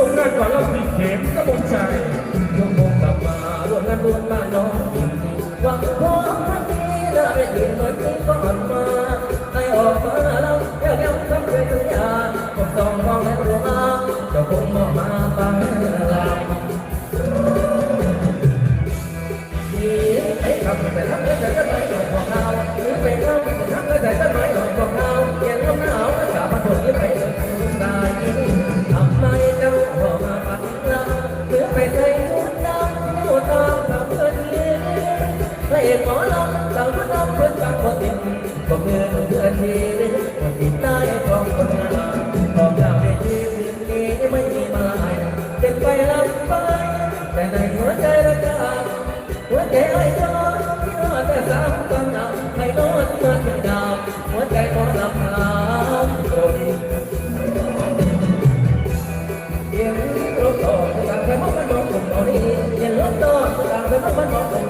ส่งงานก่อนเราติดเข็มก็ะบอกใจยกมงกลับมารวนั้นรวนมาน้องหวังพอทั้งนี้และได้เห็นเหมือนที่ก่อนมาีก็ลอลำเราก็ต้องเพื่อนฟังคนดียอผมเงินเดือนทีนึงคนติดใจของคนงานบอกจากในที่นี้ไม่มีมาเป็นไปลำไปแต่ในหัวใจรักกันหัวใจไอ้จอนที่รอแต่สามกำลังให้นอนมาถึงดาวหัวใจของลำพังตรงเดี๋ยวรถต่อทางไปมันมองตรงนี้เดี๋ยวรถต่อทางไปมันมองตรง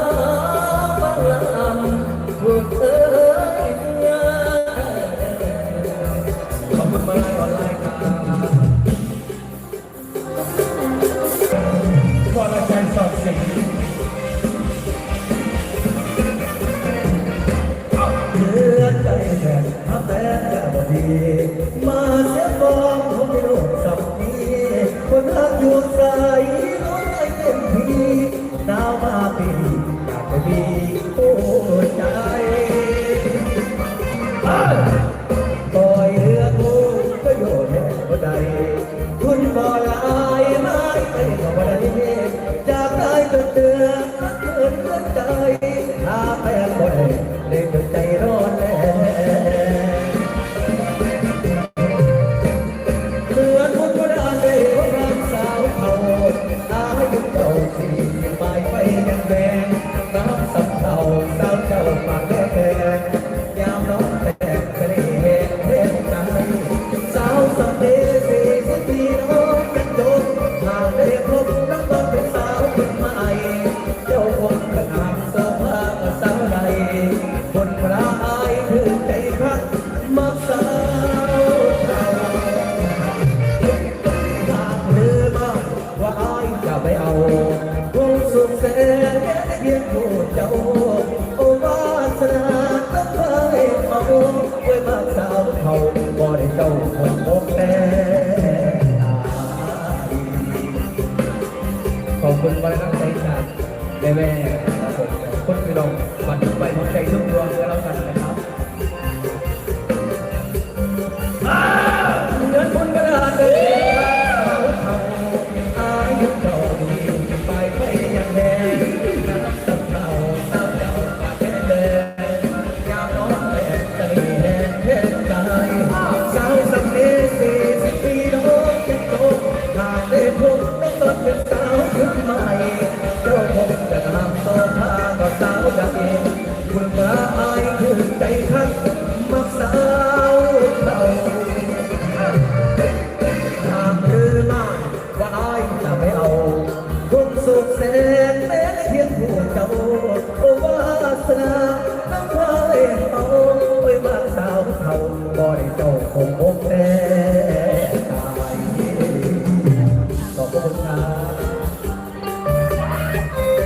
วันอาจารย์สอนสิเลืดในอาแดกบดี ตาย เขาบ่ได้เจ้าคนพบแต่ขอบคุณวันรักใจจากแม่แม่คนพี่น้องบันทึกไปหัวใจทุก เจ้าคงจะนำต่อพาก็สาวดังเองคุณพระอายถึงใจทักมาสาวเราถามหรือไม่ว่าอายจะไม่เอาคงสุขแสนแม้เพียงผู้เจ้าโอวาสนาน้ำควายเอาไว้บานสาวเขาบ่ได้เจ้าคงคงแต่